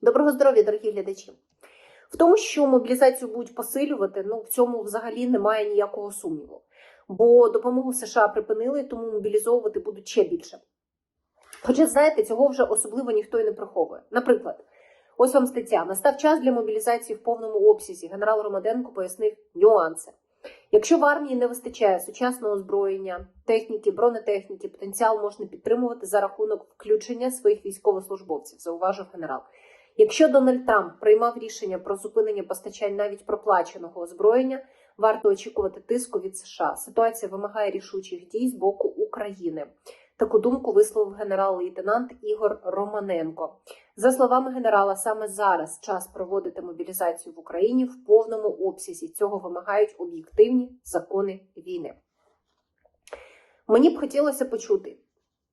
Доброго здоров'я, дорогі глядачі. В тому, що мобілізацію будуть посилювати, ну в цьому взагалі немає ніякого сумніву. Бо допомогу США припинили, тому мобілізовувати будуть ще більше. Хоча, знаєте, цього вже особливо ніхто і не приховує. Наприклад, ось вам стаття. Настав час для мобілізації в повному обсязі. Генерал Ромаденко пояснив нюанси. Якщо в армії не вистачає сучасного озброєння, техніки, бронетехніки, потенціал можна підтримувати за рахунок включення своїх військовослужбовців, зауважив генерал. Якщо Дональд Трамп приймав рішення про зупинення постачань навіть проплаченого озброєння, варто очікувати тиску від США. Ситуація вимагає рішучих дій з боку України. Таку думку висловив генерал-лейтенант Ігор Романенко. За словами генерала, саме зараз час проводити мобілізацію в Україні в повному обсязі. Цього вимагають об'єктивні закони війни. Мені б хотілося почути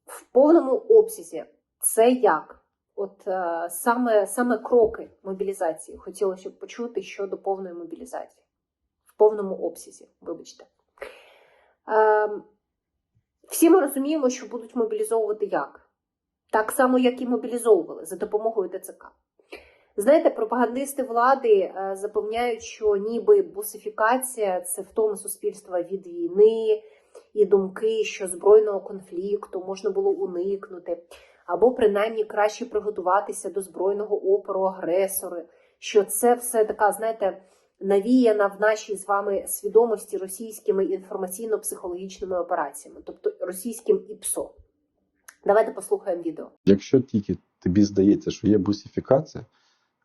в повному обсязі це як? От е, саме, саме кроки мобілізації хотілося б почути щодо повної мобілізації. В повному обсязі, вибачте. Всі ми розуміємо, що будуть мобілізовувати як? Так само, як і мобілізовували за допомогою ТЦК. Знаєте, пропагандисти влади е, запевняють, що ніби бусифікація це втома суспільства від війни і думки, що збройного конфлікту можна було уникнути, або принаймні краще приготуватися до збройного опору агресори, що це все така, знаєте, навіяна в нашій з вами свідомості російськими інформаційно-психологічними операціями, тобто російським ІПСО. Давайте послухаємо відео. Якщо тільки тобі здається, що є бусифікація,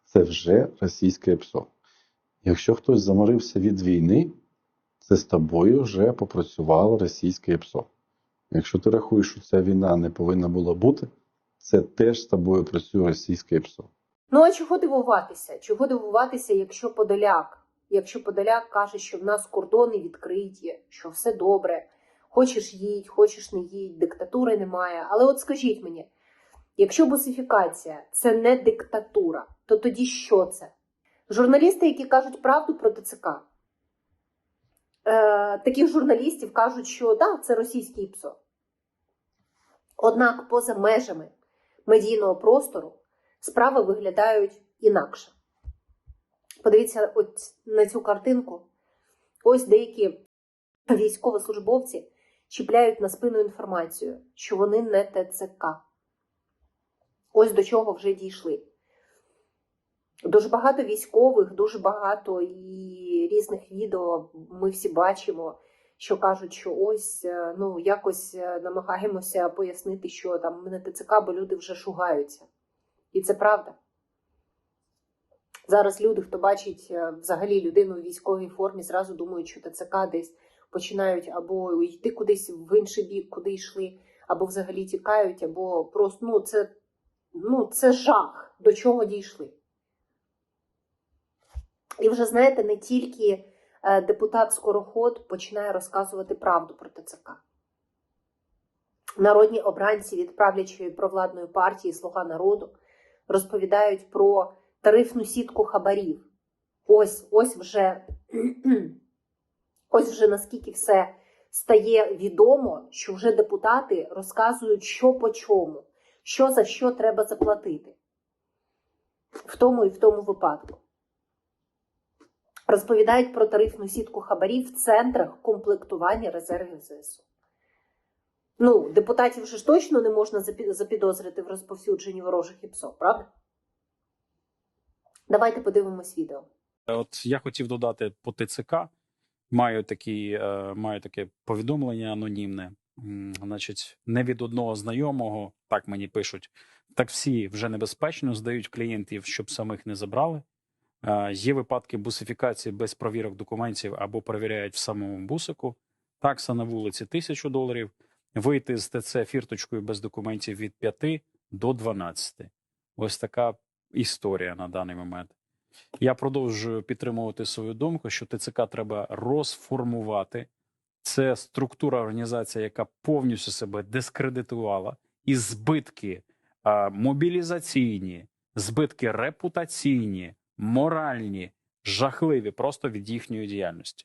це вже російське ПСО. Якщо хтось заморився від війни, це з тобою вже попрацювало російське ПСО. Якщо ти рахуєш, що ця війна не повинна була бути, це теж з тобою працює російське ПСО. Ну а чого дивуватися? Чого дивуватися, якщо Подоляк? Якщо Подоляк каже, що в нас кордони відкриті, що все добре, хочеш їдь, хочеш не їдь, диктатури немає. Але от скажіть мені, якщо бусифікація це не диктатура, то тоді що це? Журналісти, які кажуть правду про ТЦК, е, таких журналістів кажуть, що да, це російський ПСО. Однак поза межами медійного простору справи виглядають інакше. Подивіться от на цю картинку. Ось деякі військовослужбовці чіпляють на спину інформацію, що вони не ТЦК. Ось до чого вже дійшли. Дуже багато військових, дуже багато і різних відео ми всі бачимо, що кажуть, що ось е, ну якось е, намагаємося пояснити, що там ми не ТЦК, бо люди вже шугаються. І це правда. Зараз люди, хто бачить е, взагалі людину у військовій формі, зразу думають, що ТЦК десь починають або йти кудись в інший бік, куди йшли, або взагалі тікають, або просто ну це, ну, це жах, до чого дійшли. І вже знаєте, не тільки депутат Скороход починає розказувати правду про ТЦК. Народні обранці від правлячої провладної партії Слуга народу розповідають про тарифну сітку хабарів. Ось, ось вже ось вже наскільки все стає відомо, що вже депутати розказують, що по чому, що за що треба заплатити. В тому і в тому випадку. Розповідають про тарифну сітку хабарів в центрах комплектування резервів ЗСУ. Ну, депутатів ж точно не можна запі- запідозрити в розповсюдженні ворожих ІПСО, правда? Давайте подивимось відео. От я хотів додати по ТЦК. Маю такі, е, маю таке повідомлення анонімне. Значить, не від одного знайомого, так мені пишуть. Таксі вже небезпечно здають клієнтів, щоб самих не забрали. Є випадки бусифікації без провірок документів або перевіряють в самому бусику. Такса на вулиці 1000 доларів. Вийти з ТЦ фірточкою без документів від 5 до 12. Ось така історія на даний момент. Я продовжую підтримувати свою думку, що ТЦК треба розформувати. Це структура організації, яка повністю себе дискредитувала, і збитки а, мобілізаційні, збитки репутаційні, моральні, жахливі просто від їхньої діяльності.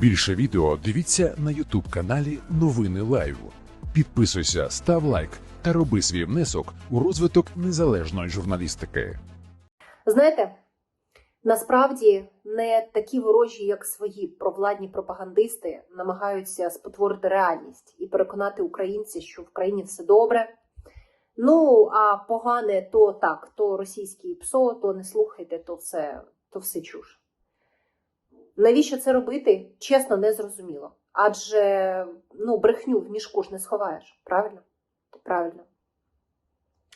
Більше відео дивіться на Ютуб каналі Новини Лайв. Підписуйся, став лайк та роби свій внесок у розвиток незалежної журналістики. Знаєте, насправді не такі ворожі, як свої провладні пропагандисти, намагаються спотворити реальність і переконати українців, що в країні все добре. Ну, а погане то так, то російський ПСО, то не слухайте, то все, то все чуш. Навіщо це робити? Чесно, не зрозуміло. Адже ну, брехню в мішку ж не сховаєш, правильно? Правильно.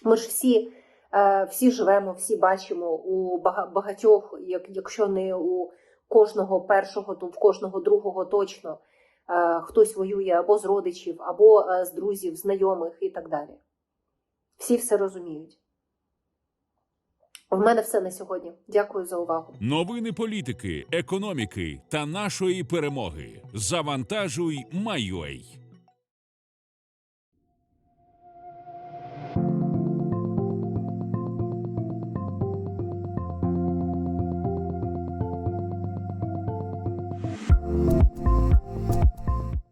Ми ж всі, е, всі живемо, всі бачимо у багатьох, як, якщо не у кожного першого, то в кожного другого точно е, хтось воює або з родичів, або е, з друзів, знайомих і так далі. Всі все розуміють. В мене все на сьогодні. Дякую за увагу. Новини політики, економіки та нашої перемоги. Завантажуй, Майой.